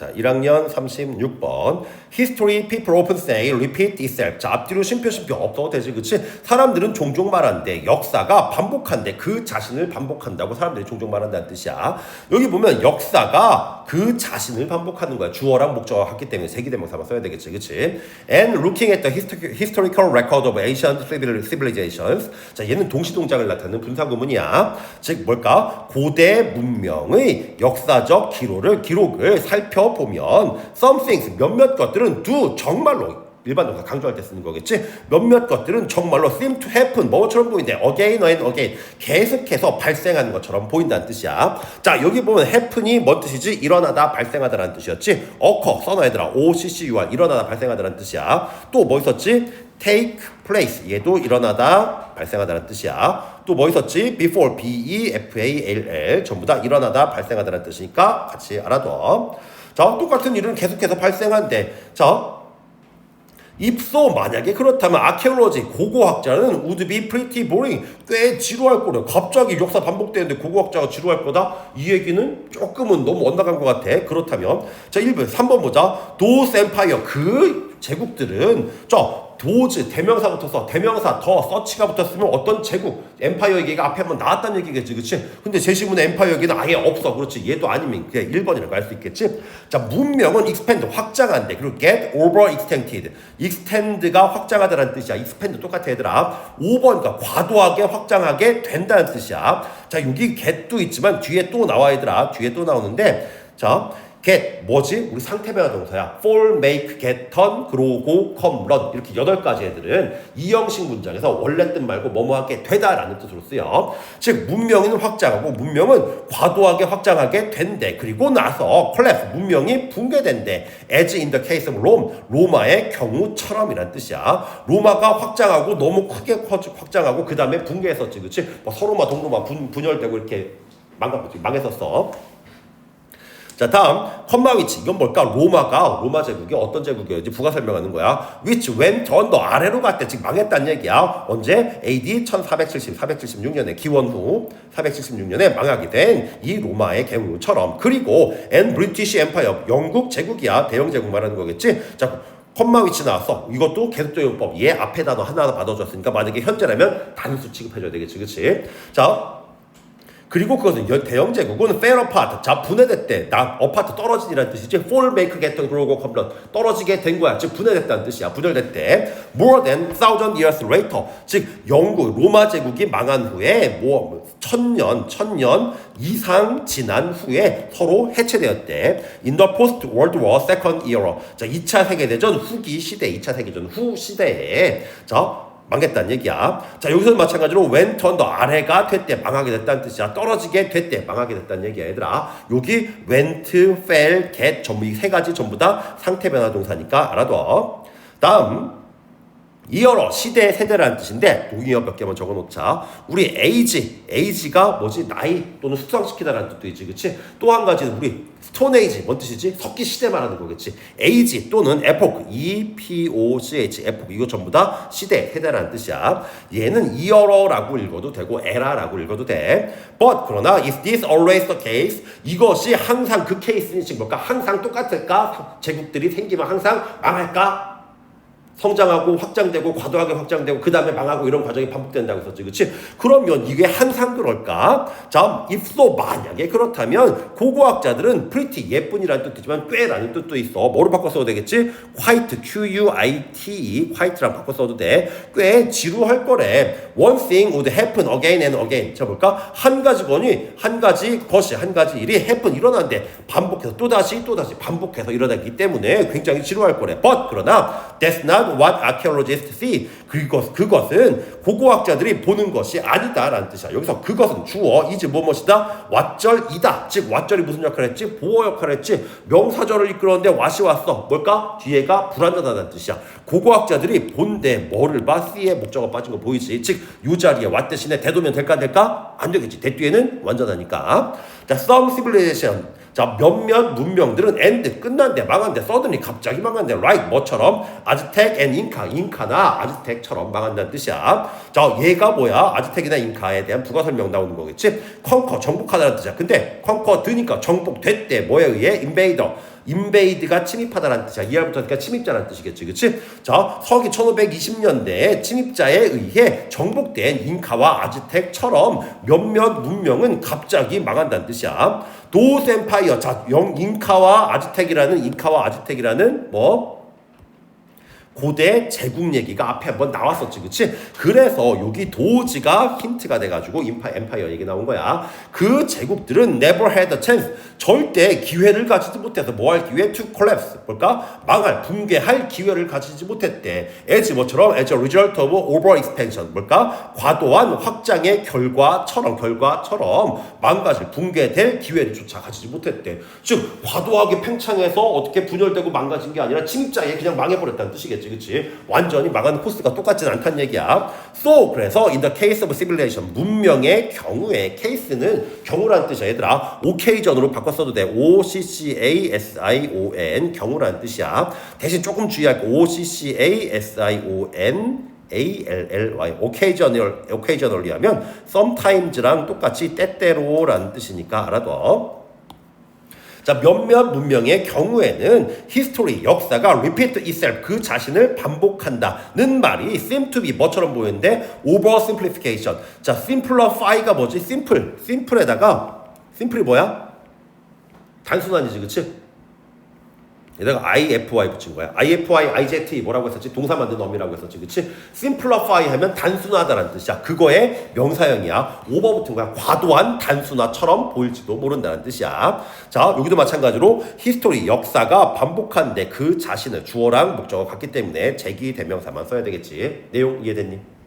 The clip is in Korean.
자, 1학년 36번. History people often say repeat itself. 자, 앞뒤로 쉼표 없어도 되지, 그치? 사람들은 종종 말한대. 역사가 반복한대. 그 자신을 반복한다고 사람들이 종종 말한다는 뜻이야. 여기 보면 역사가 그 자신을 반복하는 거야. 주어랑 목적어가 같기 때문에 세기대명사만 써야 되겠지, 그치? And looking at the histo- historical record of ancient civil- civilizations. 자, 얘는 동시동작을 나타내는 분사구문이야. 즉, 뭘까? 고대 문명의 역사적 기록을, 기록을 살펴 보면 some things, 몇몇 것들은 do, 정말로 일반 동사 강조할 때 쓰는 거겠지. 몇몇 것들은 정말로 seem to happen 뭐처럼 보이는데 again and again 계속해서 발생하는 것처럼 보인다는 뜻이야. 자 여기 보면 happen이 뭔 뜻이지? 일어나다 발생하다라는 뜻이었지. occur 써놔 얘들아. O C C U R 일어나다 발생하다라는 뜻이야. 또 뭐 있었지? take place 얘도 일어나다 발생하다라는 뜻이야. 또 뭐 있었지? before B E F A L L 전부 다 일어나다 발생하다라는 뜻이니까 같이 알아둬. 자 똑같은 일은 계속해서 발생한대. 자 입소 만약에 그렇다면 아케올로지 고고학자는 would be pretty boring 꽤 지루할 거래. 갑자기 역사 반복되는데 고고학자가 지루할 거다? 이 얘기는 조금은 너무 엇나간 것 같아. 그렇다면 자 1번 3번 보자. 도스 엠파이어 그 제국들은 저 도즈 대명사 붙어서 대명사 더 서치가 붙었으면 어떤 제국 엠파이어 얘기가 앞에 한번 나왔다는 얘기겠지 그치? 근데 제시문에 엠파이어 얘기는 아예 없어. 그렇지. 얘도 아니면 그냥 1번이라고 할 수 있겠지? 자 문명은 expand 확장한대. 그리고 get over extended. extend가 확장하다라는 뜻이야. expand 똑같아 얘들아. 5번이니까 과도하게 확장하게 된다는 뜻이야. 자 여기 get도 있지만 뒤에 또 나와 얘들아. 뒤에 또 나오는데 자 get 뭐지? 우리 상태 변화 동사야. fall, make, get, turn, grow, go, come, run 이렇게 여덟 가지 애들은 이 형식 문장에서 원래 뜻 말고 뭐뭐하게 되다라는 뜻으로 쓰여. 즉 문명은 확장하고 문명은 과도하게 확장하게 된대. 그리고 나서 collapse 문명이 붕괴된대. as in the case of Rome 로마의 경우처럼이란 뜻이야. 로마가 확장하고 너무 크게 확장하고 그 다음에 붕괴했었지, 그렇지? 뭐 서로마 동로마 분, 분열되고 이렇게 망가 망했었어. 자 다음 컴마 위치. 이건 뭘까? 로마가 로마 제국이 어떤 제국이었지 부가 설명하는 거야. Which went on 더 아래로 갔대 지금 망했다는 얘기야. 언제? AD 1470 476년에 기원 후 476년에 망하게 된 이 로마의 경우처럼. 그리고 and British 영국 제국이야. 대영 제국 말하는 거겠지? 자 컴마 위치 나왔어. 이것도 계속적 용 법. 얘 앞에 단어 하나 받아줬으니까 만약에 현재라면 단수 취급해줘야 되겠지, 그렇지? 자, 그리고 그것은 연- 대형 제국은 fair apart. 자, 분해됐대. 나, apart 떨어진이라는 뜻이지. fall, make, get, grow, run. 떨어지게 된 거야. 즉, 분해됐다는 뜻이야. 분열됐대. more than thousand years later. 즉, 영국, 로마 제국이 망한 후에, 뭐, 천년, 천년 이상 지난 후에 서로 해체되었대. in the post World War second era. 자, 2차 세계대전 후기 시대, 2차 세계대전 후 시대에. 자, 망했다는 얘기야. 자, 여기서는 마찬가지로 on the 아래가 됐대. 망하게 됐다는 뜻이야. 떨어지게 됐대. 망하게 됐다는 얘기야, 얘들아. 여기 went, fell, get 전부 이 세 가지 전부 다 상태 변화 동사니까 알아둬. 다음 이어러 시대 세대라는 뜻인데 동의어 몇 개만 적어놓자. 우리 age, age가 뭐지? 나이 또는 숙성시키다라는 뜻도 있지, 그렇지? 또한 가지는 우리 스톤 에이지 뭔 뜻이지? 석기 시대 말하는 거겠지. age 또는 epoch, e p o c h, epoch 이거 전부 다 시대 세대라는 뜻이야. 얘는 이어러라고 읽어도 되고 에라라고 읽어도 돼. But 그러나 is this always the case? 이것이 항상 그 케이스니 지금 뭘까? 항상 똑같을까? 제국들이 생기면 항상 망할까? 성장하고 확장되고 과도하게 확장되고 그 다음에 망하고 이런 과정이 반복된다고 했었지 그치? 그러면 이게 항상 그럴까? 자 ifso 만약에 그렇다면 고고학자들은 pretty 예쁜이라는 뜻이지만 꽤라는 뜻도 있어 뭐로 바꿔 써도 되겠지? quite Q-U-I-T-E quite랑 바꿔 써도 돼꽤 지루할 거래 one thing would happen again and again 자 볼까? 한 가지 건이 한 가지 것이 한 가지 일이 happen 일어나는데 반복해서 또다시 또다시 반복해서 일어나기 때문에 굉장히 지루할 거래 but 그러나 that's not what archaeologists see. 그것, 그것은 고고학자들이 보는 것이 아니다 라는 뜻이야. 여기서 그것은 주어, 이즈 뭐뭐이다 왓절이다. 즉, 왓절이 무슨 역할을 했지? 보호 역할을 했지. 명사절을 이끌었는데 왓이 왔어. 뭘까? 뒤에가 불완전하다는 뜻이야. 고고학자들이 본데 뭐를 봐? C에 목적어 빠진 거 보이지? 즉, 요 자리에 왓 대신에 대도면 될까 안 될까? 안 되겠지. 대 뒤에는 완전하니까. 자, some civilization. 자 몇몇 문명들은 end 끝난데 망한데 suddenly 갑자기 망한데 like 뭐처럼 아즈텍 앤 잉카 잉카나 아즈텍처럼 망한다는 뜻이야. 자 얘가 뭐야? 아즈텍이나 잉카에 대한 부가 설명 나오는 거겠지. 컨커 정복하다는 뜻이야. 근데 컨커 드니까 정복됐대 뭐에 의해 인베이더 인베이드가 침입하다라는 뜻이야. 이해부터 그러니까 침입자라는 뜻이겠지. 그치? 자, 서기 1520년대에 침입자에 의해 정복된 잉카와 아즈텍처럼 몇몇 문명은 갑자기 망한다는 뜻이야. 도스 엠파이어. 자, 영 잉카와 아즈텍이라는 잉카와 아즈텍이라는 뭐 고대 제국 얘기가 앞에 한번 나왔었지, 그치? 그래서 여기 도지가 힌트가 돼가지고 인파 엠파이어 얘기 나온 거야. 그 제국들은 never had a chance. 절대 기회를 가지지 못해서 뭐 할 기회? to collapse. 뭘까? 망할, 붕괴할 기회를 가지지 못했대. as 뭐처럼 as a result of over expansion. 뭘까? 과도한 확장의 결과처럼, 결과처럼 망가질, 붕괴될 기회를 조차 가지지 못했대. 즉, 과도하게 팽창해서 어떻게 분열되고 망가진 게 아니라 침입자에 그냥 망해버렸다는 뜻이겠지. 그치? 완전히 망하는 코스가 똑같진 않다는 얘기야. So, 그래서 in the case of civilization, 문명의 경우에 case는 경우라는 뜻이야. 얘들아, 바꿔 써도 돼. O-C-C-A-S-I-O-N 경우라는 뜻이야. 대신 조금 주의할 거 O-C-C-A-S-I-O-N A-L-L-Y occasional, occasionally 하면 sometimes랑 똑같이 때때로라는 뜻이니까 알아둬. 자, 몇몇 문명의 경우에는 history, 역사가 repeat itself, 그 자신을 반복한다는 말이 seem to be 뭐처럼 보이는데 oversimplification. 자, simplify가 뭐지? simple, simple에다가 simple이 뭐야? 단순한이지, 그치? 여기다가 IFY 붙인 거야. IFY, IZT 뭐라고 했었지? 동사 만드는 어미라고 했었지. 그치? simplify 하면 단순하다라는 뜻이야. 그거의 명사형이야. over 붙은 거야. 과도한 단순화처럼 보일지도 모른다는 뜻이야. 자, 여기도 마찬가지로 history, 역사가 반복한데 그 자신을 주어랑 목적어 같기 때문에 제기 대명사만 써야 되겠지. 내용 이해됐니?